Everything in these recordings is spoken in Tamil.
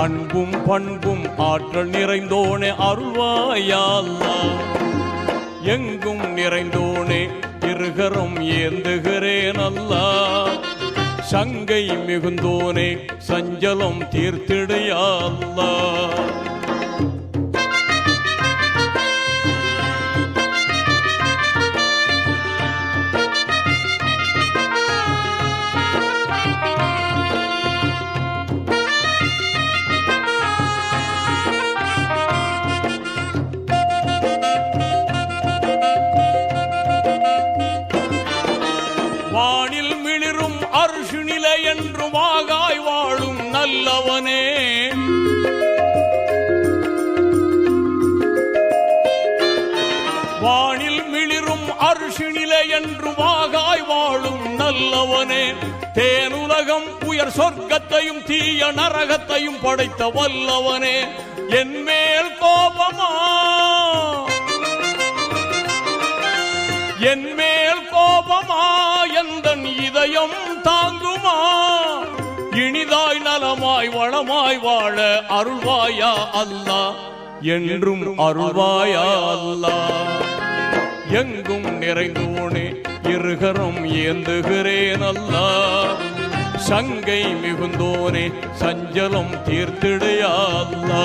அன்பும் பண்பும் ஆற்றல் நிறைந்தோனே அருள்வாயா எங்கும் நிறைந்தோனே இருகரம் ஏந்துகிறேன் அல்லா. சங்கை மிகுந்தோனே சஞ்சலம் தீர்த்திடையல்லா வானில் மிளிரும் அரிசு என்று வாகாய் வாழும் நல்லவனே. தேனுலகம் உயர் சொர்க்கத்தையும் தீய நரகத்தையும் படைத்த வல்லவனே. என் மேல் கோபமா? என் மேல் கோபமா? எந்தன் இதயம் தாங்குமா? இனிதாய் நலமாய் வளமாய் வாழ அருள்வாயா அல்லா? என்றும் அருள்வாயா அல்லா? எங்கும் நிறைந்து ஓனே இருகரம் ஏந்துகிறேன் அல்லா. சங்கை மிகுந்தோனே சஞ்சலம் தீர்த்திடையல்லா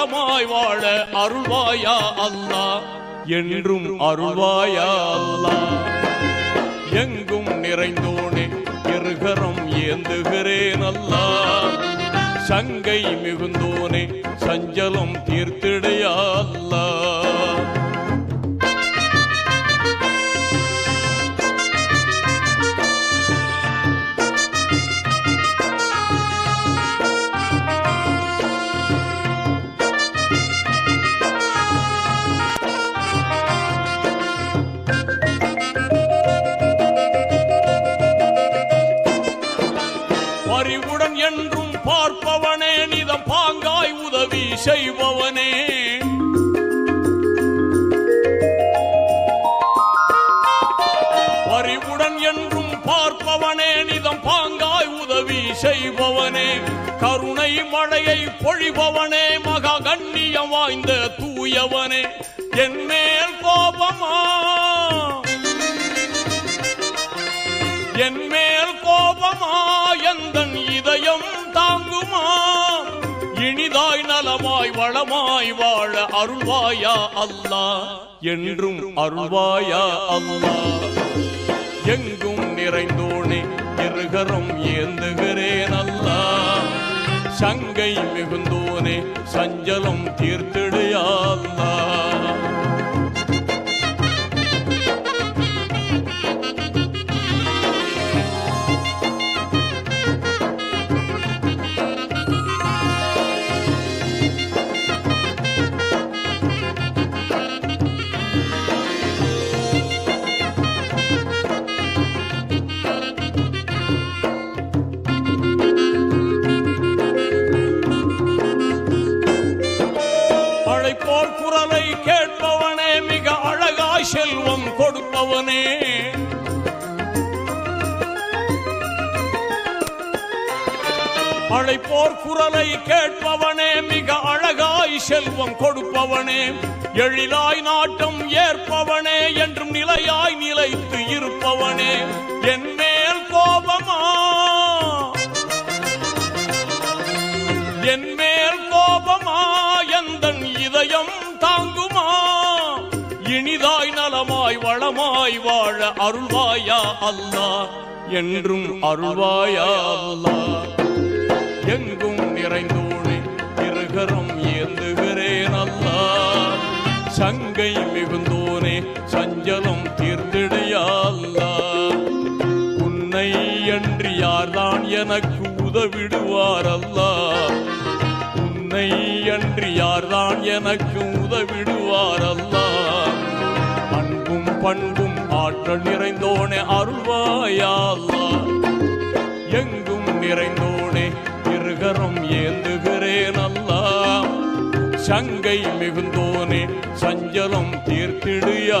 நலமாய் வாழ அருள்வாயா அல்லா. என்றும் அருள்வாயா அல்லா. எங்கும் நிறைந்தோனே இருகரம் ஏந்துகிறேன் அல்லா. சங்கை மிகுந்தோனே சஞ்சலம் தீர்த்து செய்பவனே. பரிவுடன் என்றும் பார்ப்பவனே நிதம் பாங்காய் உதவி செய்பவனே. கருணை மழையை பொழிபவனே மகா கண்ணியம் வாய்ந்த தூயவனே. என் மேல் கோபமா? என் மேல் கோபமா? இனிதாய் நலமாய் வளமாய் வாழ அருள்வாயா அல்லா? என்றும் அருள்வாயா அல்லா? எங்கும் நிறைந்தோனே இருகரம் ஏந்துகிறேன் அல்லா. சங்கை மிகுந்தோனே சஞ்சலம் தீர்த்திடையா அல்லா. அழைப்போர் குரலை கேட்பவனே மிக அழகாய் செல்வம் கொடுப்பவனே. எழிலாய் நாட்டம் ஏற்பவனே என்றும் நிலையாய் நிலைத்து இருப்பவனே. என் மேல் கோபமா? என் மேல் கோபமா? எந்தன் இதயம் தாங்குமா? இனிதாய் நலமாய் வளமாய் வாழ அருள்வாயா அல்லா என்றும் அருள்வாயா அல்லா எங்கும் நிறைந்தோனே இருகரம் ஏந்துகிறேன் அல்லா. சங்கை மிகுந்தோனே சஞ்சலம் தீர்ந்திடையல்லா உன்னை அன்றி யார்தான் எனக்கு உதவிடுவார் அல்லா. உன்னை அன்றி யார்தான் எனக்கு உதவிடுவார் அல்லா. அன்பும் பண்பும் ஆற்றல் நிறைந்தோனே அருள்வாயல்லா எங்கும் நிறைந்தோனே இருகரம் ஏந்துகிறேன் அல்லா. சங்கை மிகுந்தோனே சஞ்சலம் தீர்த்திடுயா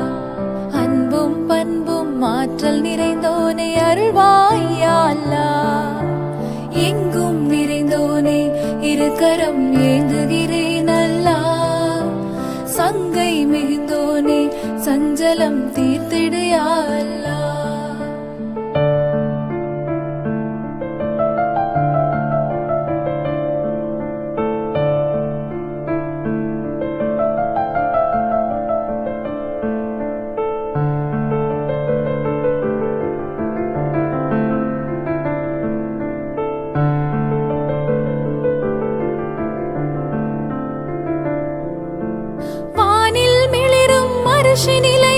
மாற்றல் நிறைந்தோனே அருள்வாயா அல்லா. வானில்